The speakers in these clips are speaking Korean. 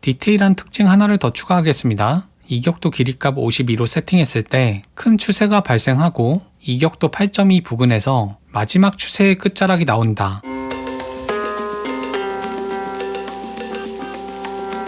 디테일한 특징 하나를 더 추가하겠습니다. 이격도 길이값 52로 세팅했을 때 큰 추세가 발생하고 이격도 8.2 부근에서 마지막 추세의 끝자락이 나온다.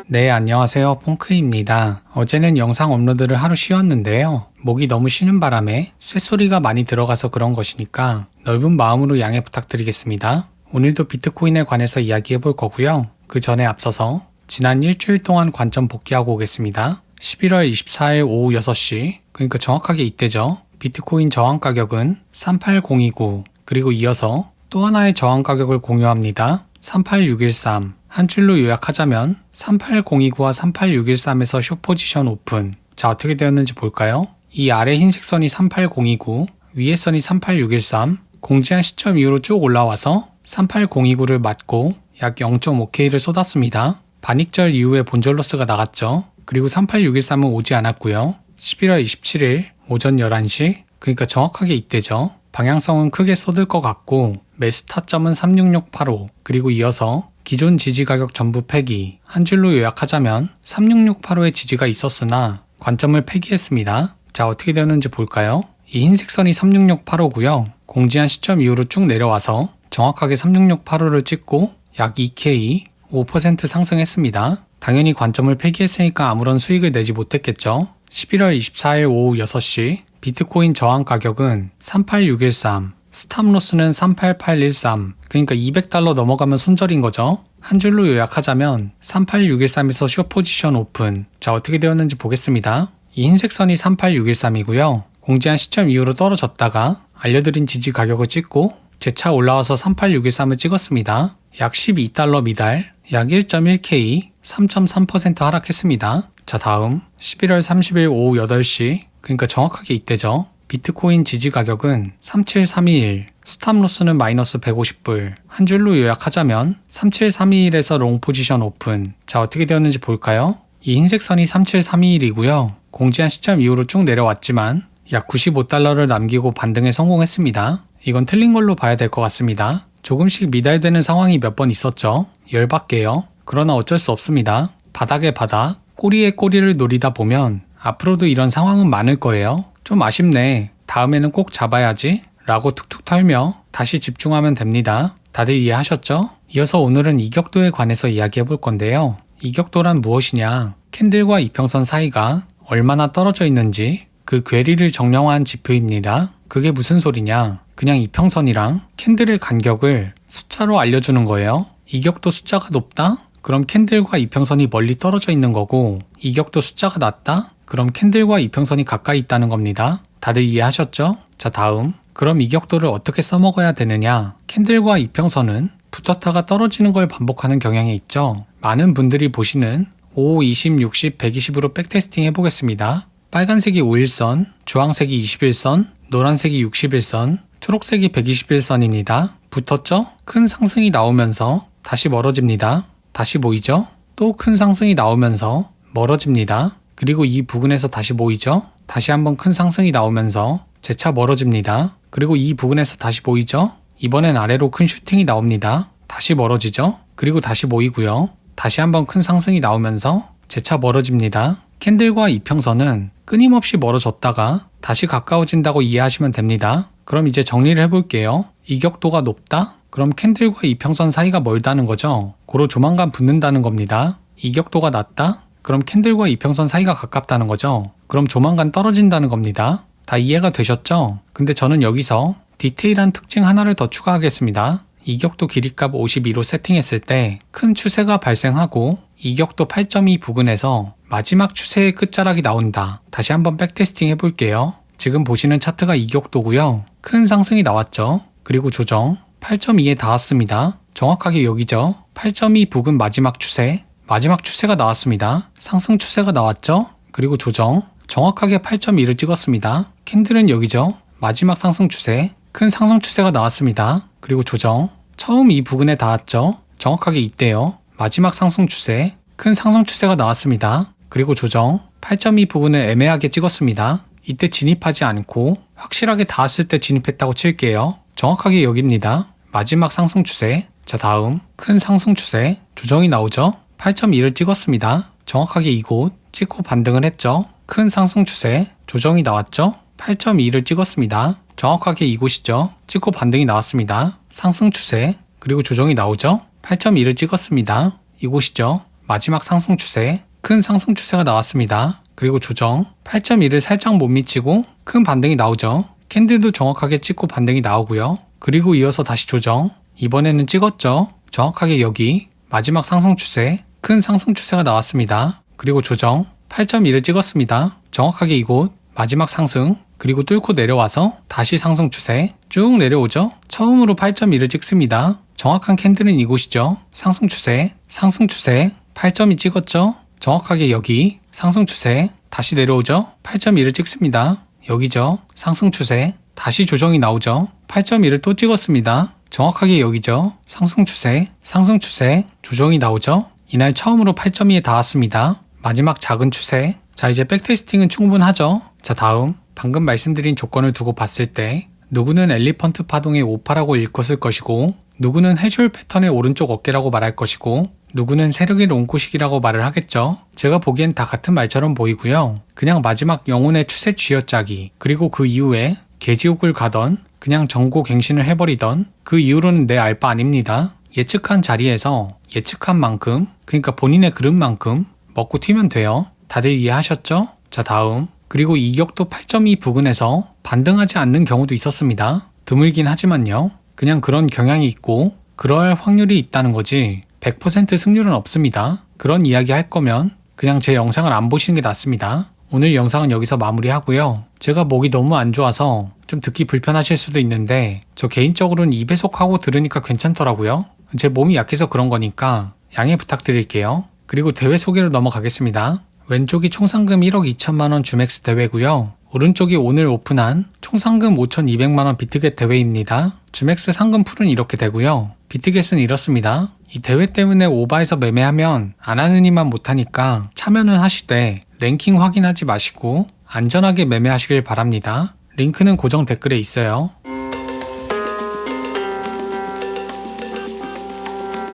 네, 안녕하세요. 퐁크입니다. 어제는 영상 업로드를 하루 쉬었는데요. 목이 너무 쉬는 바람에 쇳소리가 많이 들어가서 그런 것이니까 넓은 마음으로 양해 부탁드리겠습니다. 오늘도 비트코인에 관해서 이야기해 볼 거고요. 그 전에 앞서서 지난 일주일 동안 관점 복귀하고 오겠습니다. 11월 24일 오후 6시, 그러니까 정확하게 이때죠. 비트코인 저항 가격은 38029, 그리고 이어서 또 하나의 저항 가격을 공유합니다. 38613. 한 줄로 요약하자면 38029와 38613에서 숏 포지션 오픈. 자, 어떻게 되었는지 볼까요? 이 아래 흰색 선이 38029, 위에 선이 38613, 공지한 시점 이후로 쭉 올라와서 38029를 맞고 약 0.5K를 쏟았습니다. 반익절 이후에 본절 로스가 나갔죠. 그리고 38613은 오지 않았고요. 11월 27일 오전 11시, 그러니까 정확하게 이때죠. 방향성은 크게 쏟을 것 같고 매수 타점은 36685 그리고 이어서 기존 지지 가격 전부 폐기 한 줄로 요약하자면 36685의 지지가 있었으나 관점을 폐기했습니다. 자 어떻게 되었는지 볼까요? 이 흰색 선이 36685고요. 공지한 시점 이후로 쭉 내려와서 정확하게 36685를 찍고 약 2K 5% 상승했습니다. 당연히 관점을 폐기했으니까 아무런 수익을 내지 못했겠죠. 11월 24일 오후 6시 비트코인 저항 가격은 38613, 스탑로스는 38813, 그러니까 200달러 넘어가면 손절인 거죠. 한 줄로 요약하자면 38613에서 숏 포지션 오픈. 자, 어떻게 되었는지 보겠습니다. 이 흰색 선이 38613이고요. 공지한 시점 이후로 떨어졌다가 알려드린 지지 가격을 찍고 재차 올라와서 38613을 찍었습니다. 약 12달러 미달, 약 1.1K, 3.3% 하락했습니다. 자, 다음 11월 30일 오후 8시, 그러니까 정확하게 이때죠. 비트코인 지지 가격은 37321, 스탑로스는 마이너스 150불. 한 줄로 요약하자면 37321에서 롱 포지션 오픈. 자, 어떻게 되었는지 볼까요? 이 흰색 선이 37321이고요. 공지한 시점 이후로 쭉 내려왔지만 약 95달러를 남기고 반등에 성공했습니다. 이건 틀린 걸로 봐야 될 것 같습니다. 조금씩 미달되는 상황이 몇 번 있었죠. 열받게요. 그러나 어쩔 수 없습니다. 바닥에 바닥, 꼬리에 꼬리를 노리다 보면 앞으로도 이런 상황은 많을 거예요. 좀 아쉽네. 다음에는 꼭 잡아야지. 라고 툭툭 털며 다시 집중하면 됩니다. 다들 이해하셨죠? 이어서 오늘은 이격도에 관해서 이야기해 볼 건데요. 이격도란 무엇이냐? 캔들과 이평선 사이가 얼마나 떨어져 있는지 그 괴리를 정량화한 지표입니다. 그게 무슨 소리냐? 그냥 이평선이랑 캔들의 간격을 숫자로 알려주는 거예요. 이격도 숫자가 높다? 그럼 캔들과 이평선이 멀리 떨어져 있는 거고, 이격도 숫자가 낮다? 그럼 캔들과 이평선이 가까이 있다는 겁니다. 다들 이해하셨죠? 자, 다음. 그럼 이격도를 어떻게 써먹어야 되느냐? 캔들과 이평선은 붙었다가 떨어지는 걸 반복하는 경향이 있죠. 많은 분들이 보시는 5, 20, 60, 120으로 백테스팅 해보겠습니다. 빨간색이 5일선, 주황색이 21선, 노란색이 61선, 초록색이 121선입니다. 붙었죠? 큰 상승이 나오면서 다시 멀어집니다. 다시 모이죠? 또 큰 상승이 나오면서 멀어집니다. 그리고 이 부근에서 다시 모이죠? 다시 한번 큰 상승이 나오면서 재차 멀어집니다. 그리고 이 부근에서 다시 모이죠? 이번엔 아래로 큰 슈팅이 나옵니다. 다시 멀어지죠? 그리고 다시 모이고요. 다시 한번 큰 상승이 나오면서 재차 멀어집니다. 캔들과 이평선은 끊임없이 멀어졌다가 다시 가까워진다고 이해하시면 됩니다. 그럼 이제 정리를 해볼게요. 이격도가 높다? 그럼 캔들과 이평선 사이가 멀다는 거죠. 고로 조만간 붙는다는 겁니다. 이격도가 낮다? 그럼 캔들과 이평선 사이가 가깝다는 거죠. 그럼 조만간 떨어진다는 겁니다. 다 이해가 되셨죠? 근데 저는 여기서 디테일한 특징 하나를 더 추가하겠습니다. 이격도 길이값 52로 세팅했을 때 큰 추세가 발생하고 이격도 8.2 부근에서 마지막 추세의 끝자락이 나온다. 다시 한번 백테스팅 해볼게요. 지금 보시는 차트가 이격도고요. 큰 상승이 나왔죠. 그리고 조정 8.2에 닿았습니다. 정확하게 여기죠. 8.2 부근 마지막 추세 마지막 추세가 나왔습니다. 상승 추세가 나왔죠. 그리고 조정 정확하게 8.2를 찍었습니다. 캔들은 여기죠. 마지막 상승 추세 큰 상승 추세가 나왔습니다. 그리고 조정 처음 이 부근에 닿았죠. 정확하게 이때요. 마지막 상승 추세 큰 상승 추세가 나왔습니다. 그리고 조정 8.2 부근을 애매하게 찍었습니다. 이때 진입하지 않고 확실하게 닿았을 때 진입했다고 칠게요. 정확하게 여기입니다. 마지막 상승 추세. 자, 다음 큰 상승 추세. 조정이 나오죠? 8.2를 찍었습니다. 정확하게 이곳 찍고 반등을 했죠. 큰 상승 추세, 조정이 나왔죠. 8.2를 찍었습니다. 정확하게 이곳이죠. 찍고 반등이 나왔습니다. 상승 추세, 그리고 조정이 나오죠. 8.2를 찍었습니다. 이곳이죠. 마지막 상승 추세, 큰 상승 추세가 나왔습니다. 그리고 조정, 8.2를 살짝 못 미치고 큰 반등이 나오죠. 캔들도 정확하게 찍고 반등이 나오고요. 그리고 이어서 다시 조정, 이번에는 찍었죠. 정확하게 여기 마지막 상승 추세, 큰 상승 추세가 나왔습니다. 그리고 조정, 8.2를 찍었습니다. 정확하게 이곳 마지막 상승, 그리고 뚫고 내려와서 다시 상승 추세 쭉 내려오죠. 처음으로 8.2를 찍습니다. 정확한 캔들은 이곳이죠. 상승 추세, 상승 추세, 8.2 찍었죠. 정확하게 여기 상승 추세 다시 내려오죠. 8.2를 찍습니다. 여기죠. 상승 추세 다시 조정이 나오죠. 8.2를 또 찍었습니다. 정확하게 여기죠. 상승 추세, 상승 추세, 조정이 나오죠. 이날 처음으로 8.2에 닿았습니다. 마지막 작은 추세. 자, 이제 백테스팅은 충분하죠. 자, 다음. 방금 말씀드린 조건을 두고 봤을 때, 누구는 엘리펀트 파동의 오파라고 읽었을 것이고, 누구는 해줄 패턴의 오른쪽 어깨라고 말할 것이고, 누구는 세력의 롱코식이라고 말을 하겠죠. 제가 보기엔 다 같은 말처럼 보이고요. 그냥 마지막 영혼의 추세 쥐어짜기, 그리고 그 이후에 개지옥을 가던, 그냥 정고 갱신을 해버리던, 그 이후로는 내 알바 아닙니다. 예측한 자리에서 예측한 만큼, 그러니까 본인의 그릇만큼 먹고 튀면 돼요. 다들 이해하셨죠? 자, 다음. 그리고 이격도 8.2 부근에서 반등하지 않는 경우도 있었습니다. 드물긴 하지만요. 그냥 그런 경향이 있고, 그럴 확률이 있다는 거지, 100% 승률은 없습니다. 그런 이야기 할 거면 그냥 제 영상을 안 보시는 게 낫습니다. 오늘 영상은 여기서 마무리하고요. 제가 목이 너무 안 좋아서 좀 듣기 불편하실 수도 있는데, 저 개인적으로는 2배속하고 들으니까 괜찮더라고요. 제 몸이 약해서 그런 거니까 양해 부탁드릴게요. 그리고 대회 소개로 넘어가겠습니다. 왼쪽이 총상금 1억 2천만 원 주맥스 대회고요. 오른쪽이 오늘 오픈한 총상금 5,200만 원 비트겟 대회입니다. 주맥스 상금 풀은 이렇게 되고요. 비트겟은 이렇습니다. 이 대회 때문에 오바해서 매매하면 안 하는 이만 못하니까 참여는 하시되 랭킹 확인하지 마시고 안전하게 매매하시길 바랍니다. 링크는 고정 댓글에 있어요.